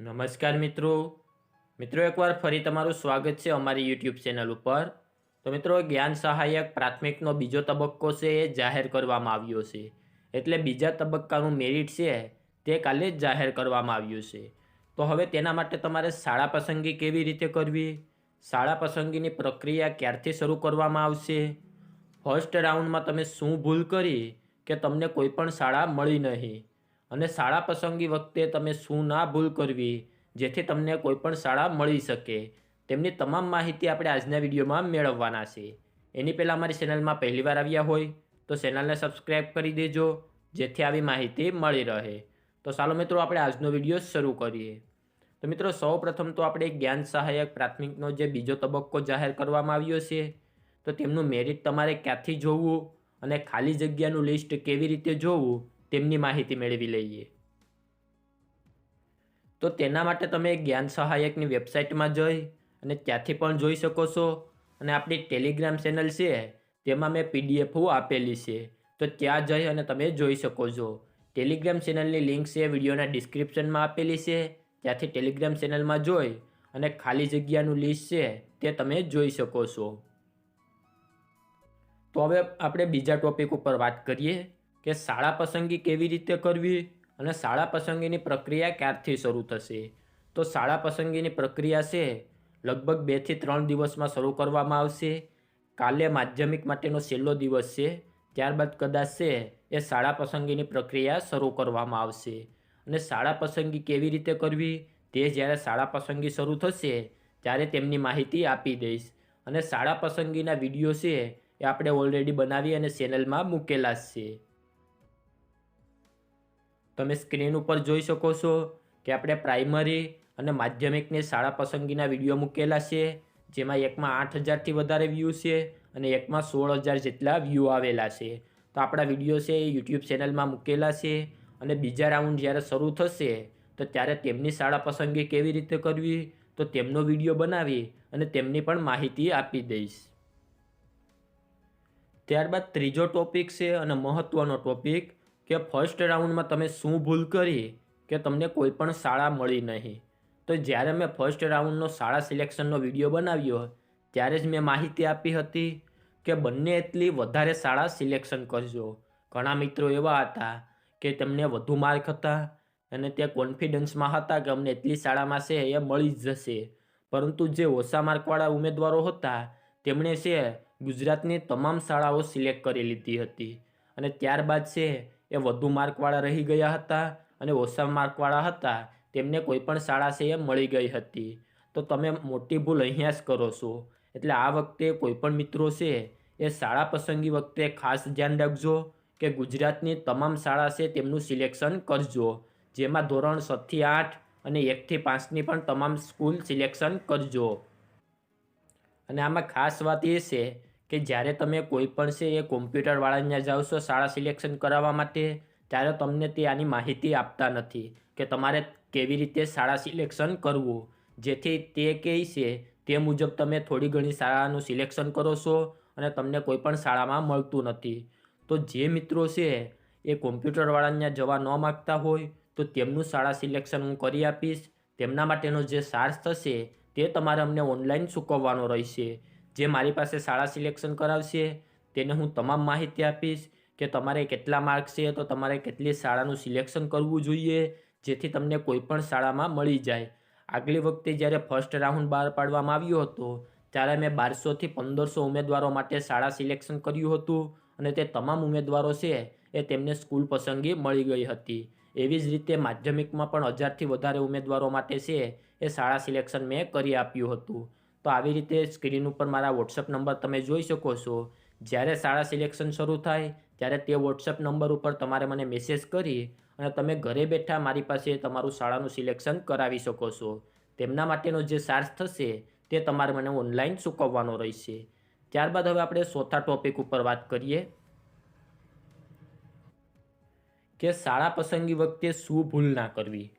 નમસ્કાર મિત્રો. મિત્રો, એકવાર ફરી તમારું સ્વાગત છે અમારી યુટ્યુબ ચેનલ ઉપર. તો મિત્રો, જ્ઞાન સહાયક પ્રાથમિકનો બીજો તબક્કો છે એ જાહેર કરવામાં આવ્યો છે. એટલે બીજા તબક્કાનું મેરિટ છે તે કાલે જ જાહેર કરવામાં આવ્યું છે. તો હવે તેના માટે તમારે શાળા પસંદગી કેવી રીતે કરવી? શાળા પસંદગીની પ્રક્રિયા ક્યારથી શરૂ કરવામાં આવશે? ફર્સ્ટ રાઉન્ડમાં તમે શું ભૂલ કરી કે તમને કોઈ પણ શાળા મળી નહીં? અને શાળા પસંદગી વખતે તમે શું ના ભૂલ કરવી, જેથી તમને કોઈ પણ શાળા મળી શકે. તેમની તમામ માહિતી આપણે આજના વિડીયોમાં મેળવવાના છે. એની પહેલાં અમારી ચેનલમાં પહેલીવાર આવ્યા હોય, તો ચેનલને સબસ્ક્રાઈબ કરી દેજો, જેથી આવી માહિતી મળી રહે. તો ચાલો મિત્રો, આપણે આજનો વીડિયો શરૂ કરીએ. તો મિત્રો સૌ પ્રથમ તો આપણે જ્ઞાન સહાયક પ્રાથમિકનો જે બીજો તબક્કો જાહેર કરવામાં આવ્યો છે, તો તેમનું મેરિટ તમારે ક્યાંથી જોવું અને ખાલી જગ્યાનું લિસ્ટ કેવી રીતે જોવું? તેમની માહિતી મેળવી લઈએ. તો તેના માટે તમે જ્ઞાન સહાયકની વેબસાઇટમાં જઈ અને ત્યાંથી પણ જોઈ શકો છો. અને આપણી ટેલિગ્રામ ચેનલ છે, તેમાં મેં પીડીએફ આપેલી છે. તો ત્યાં જઈ અને તમે જોઈ શકો છો. ટેલિગ્રામ ચેનલની લિંક છે, વિડીયોના ડિસ્ક્રિપ્શનમાં આપેલી છે. ત્યાંથી ટેલિગ્રામ ચેનલમાં જોઈ અને ખાલી જગ્યાનું લિસ્ટ છે, તે તમે જોઈ શકો છો. તો હવે આપણે બીજા ટોપિક ઉપર વાત કરીએ. કે શાળા પસંદગી કેવી રીતે કરવી અને શાળા પસંદગીની પ્રક્રિયા ક્યારથી શરૂ થશે? તો શાળા પસંદગીની પ્રક્રિયા છે, લગભગ બેથી ત્રણ દિવસમાં શરૂ કરવામાં આવશે. કાલે માધ્યમિક માટેનો છેલ્લો દિવસ છે, ત્યારબાદ કદાચ છે, એ શાળા પસંદગીની પ્રક્રિયા શરૂ કરવામાં આવશે. અને શાળા પસંદગી કેવી રીતે કરવી? તે જ્યારે શાળા પસંદગી શરૂ થશે, ત્યારે તેમની માહિતી આપી દઈશ. અને શાળા પસંદગીના વીડિયો છે, એ આપણે ઓલરેડી બનાવી અને ચેનલમાં મૂકેલા છે. તમે સ્ક્રીન ઉપર જોઈ શકો છો કે આપણે પ્રાઇમરી અને માધ્યમિકની શાળા પસંદગીના વીડિયો મૂકેલા છે, જેમાં એકમાં આઠ હજારથી વધારે વ્યૂ છે અને એકમાં સોળ હજાર જેટલા વ્યૂ આવેલા છે. તો આપણા વીડિયો છે એ યુટ્યુબ ચેનલમાં મૂકેલા છે અને બીજા રાઉન્ડ જ્યારે શરૂ થશે, તો ત્યારે તેમની શાળા પસંદગી કેવી રીતે કરવી, તો તેમનો વીડિયો બનાવી અને તેમની પણ માહિતી આપી દઈશ. ત્યારબાદ ત્રીજો ટોપિક છે અને મહત્ત્વનો ટોપિક કે ફર્સ્ટ રાઉન્ડમાં તમે શું ભૂલ કરી કે તમને કોઈ પણ શાળા મળી નહીં. તો જ્યારે મેં ફર્સ્ટ રાઉન્ડનો શાળા સિલેક્શનનો વીડિયો બનાવ્યો, ત્યારે જ મેં માહિતી આપી હતી કે બંને એટલી વધારે શાળા સિલેક્શન કરજો. ઘણા મિત્રો એવા હતા કે તેમને વધુ માર્ક હતા અને તે કોન્ફિડન્સમાં હતા કે અમને એટલી શાળામાં છે, એ મળી જ જશે. પરંતુ જે ઓછા માર્કવાળા ઉમેદવારો હતા, તેમણે છે ગુજરાતની તમામ શાળાઓ સિલેક્ટ કરી લીધી હતી. અને ત્યારબાદ છે એ વધુ માર્કવાળા રહી ગયા હતા અને ઓછા માર્કવાળા હતા, તેમને કોઈ પણ શાળા છે એ મળી ગઈ હતી. તો તમે મોટી ભૂલ અહીંયા જ કરો છો. એટલે આ વખતે કોઈ પણ મિત્રો છે એ શાળા પસંદગી વખતે ખાસ ધ્યાન રાખજો કે ગુજરાતની તમામ શાળા છે તેમનું સિલેક્શન કરજો, જેમાં ધોરણ છથી આઠ અને એકથી પાંચની પણ તમામ સ્કૂલ સિલેક્શન કરજો. અને આમાં ખાસ વાત એ છે કે જ્યારે તમે કોઈ પણ છે એ કોમ્પ્યુટરવાળાને ત્યાં જાઓ છો શાળા સિલેક્શન કરાવવા માટે, ત્યારે તમને તે આની માહિતી આપતા નથી કે તમારે કેવી રીતે શાળા સિલેક્શન કરવું. જેથી તે કહે છે, તે મુજબ તમે થોડી ઘણી શાળાનું સિલેક્શન કરો છો અને તમને કોઈ પણ શાળામાં મળતું નથી. તો જે મિત્રો છે એ કોમ્પ્યુટરવાળા ત્યાં જવા ન માગતા હોય, તો તેમનું શાળા સિલેક્શન હું કરી આપીશ. તેમના માટેનો જે ચાર્જ થશે, તે તમારે અમને ઓનલાઈન ચૂકવવાનો રહેશે. જે મારી પાસે શાળા સિલેક્શન કરાવશે, તેને હું તમામ માહિતી આપીશ કે તમારે કેટલા માર્ક છે, તો તમારે કેટલી શાળાનું સિલેક્શન કરવું જોઈએ, જેથી તમને કોઈપણ શાળામાં મળી જાય. આગલી વખતે જ્યારે ફર્સ્ટ રાઉન્ડ બહાર પાડવામાં આવ્યો હતો, ત્યારે મેં બારસોથી પંદરસો ઉમેદવારો માટે શાળા સિલેક્શન કર્યું હતું અને તે તમામ ઉમેદવારો છે એ તેમને સ્કૂલ પસંદગી મળી ગઈ હતી. એવી જ રીતે માધ્યમિકમાં પણ હજારથી વધારે ઉમેદવારો માટે છે એ શાળા સિલેક્શન મેં કરી આપ્યું હતું. તો આવી રીતે સ્ક્રીન ઉપર મારા વોટ્સઅપ નંબર તમે જોઈ શકો છો. જ્યારે શાળા સિલેક્શન શરૂ થાય, ત્યારે તે વોટ્સઅપ નંબર ઉપર તમારે મને મેસેજ કરી અને તમે ઘરે બેઠા મારી પાસે તમારું શાળાનું સિલેક્શન કરાવી શકો છો. તેમના માટેનો જે ચાર્જ થશે, તે તમારે મને ઓનલાઈન ચૂકવવાનો રહેશે. ત્યારબાદ હવે આપણે ચોથા ટોપિક ઉપર વાત કરીએ. કે શાળા પસંદગી વખતે શું ભૂલ ના કરવી?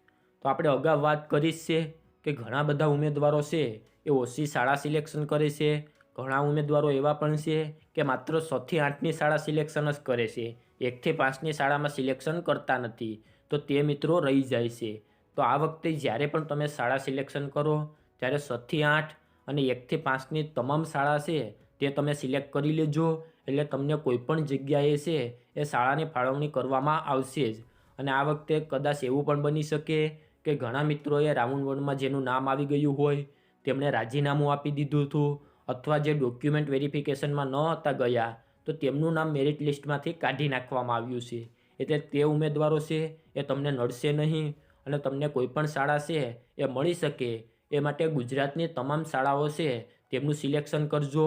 તો આપણે અગાઉ વાત કરી છે કે ઘણા બધા ઉમેદવારો છે એ ઓછી શાળા સિલેક્શન કરે છે. ઘણા ઉમેદવારો એવા પણ છે કે માત્ર છથી આઠની શાળા સિલેક્શન જ કરે છે. એકથી પાંચની શાળામાં સિલેક્શન કરતા નથી. તો તે મિત્રો રહી જાય છે. તો આ વખતે જ્યારે પણ તમે શાળા સિલેક્શન કરો ત્યારે છથી આઠ અને એકથી પાંચની તમામ શાળા છે, તે તમે સિલેક્ટ કરી લેજો. એટલે તમને કોઈ પણ જગ્યાએ છે, એ શાળાની ફાળવણી કરવામાં આવશે જ. અને આ વખતે કદાચ એવું પણ બની શકે કે ઘણા મિત્રોએ રાઉન્ડ વનમાં જેનું નામ આવી ગયું હોય તેમણે રાજીનામું આપી દીધું હતું અથવા જે ડોક્યુમેન્ટ વેરિફિકેશનમાં ન હતા ગયા, તો તેમનું નામ મેરિટ લિસ્ટમાંથી કાઢી નાખવામાં આવ્યું છે. એટલે તે ઉમેદવારો છે એ તમને નડશે નહીં અને તમને કોઈ પણ શાળા છે એ મળી શકે. એ માટે ગુજરાતની તમામ શાળાઓ છે તેમનું સિલેક્શન કરજો,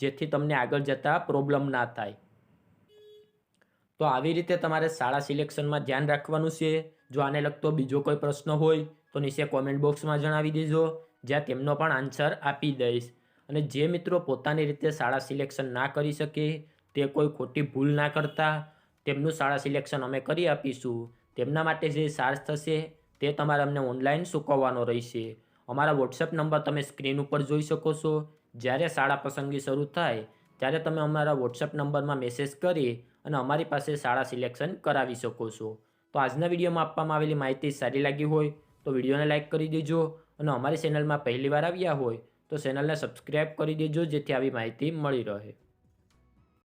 જેથી તમને આગળ જતાં પ્રોબ્લેમ ના થાય. તો આવી રીતે તમારે શાળા સિલેક્શનમાં ધ્યાન રાખવાનું છે. જો આને લગતો બીજો કોઈ પ્રશ્ન હોય તો નીચે કોમેન્ટ બોક્સમાં જણાવી દેજો. જ્યાં તેમનો પણ આન્સર આપી દઈશ. અને જે મિત્રો પોતાની રીતે શાળા સિલેક્શન ના કરી શકે, તે કોઈ ખોટી ભૂલ ના કરતા, તેમનું શાળા સિલેક્શન અમે કરી આપીશું. તેમના માટે જે ચાર્જ થશે, તે તમારે અમને ઓનલાઈન ચૂકવવાનો રહેશે. અમારા વોટ્સએપ નંબર તમે સ્ક્રીન ઉપર જોઈ શકો છો. જ્યારે શાળા પસંદગી શરૂ થાય, ત્યારે તમે અમારા વોટ્સએપ નંબરમાં મેસેજ કરી અને અમારી પાસે શાળા સિલેક્શન કરાવી શકો છો. તો આજના વિડીયોમાં આપવામાં આવેલી માહિતી સારી લાગી હોય, તો વિડીયોને લાઇક કરી દેજો. અને અમારી ચેનલમાં પહેલીવાર આવ્યા હોય તો ચેનલને સબસ્ક્રાઈબ કરી દેજો જેથી આવી માહિતી મળી રહે.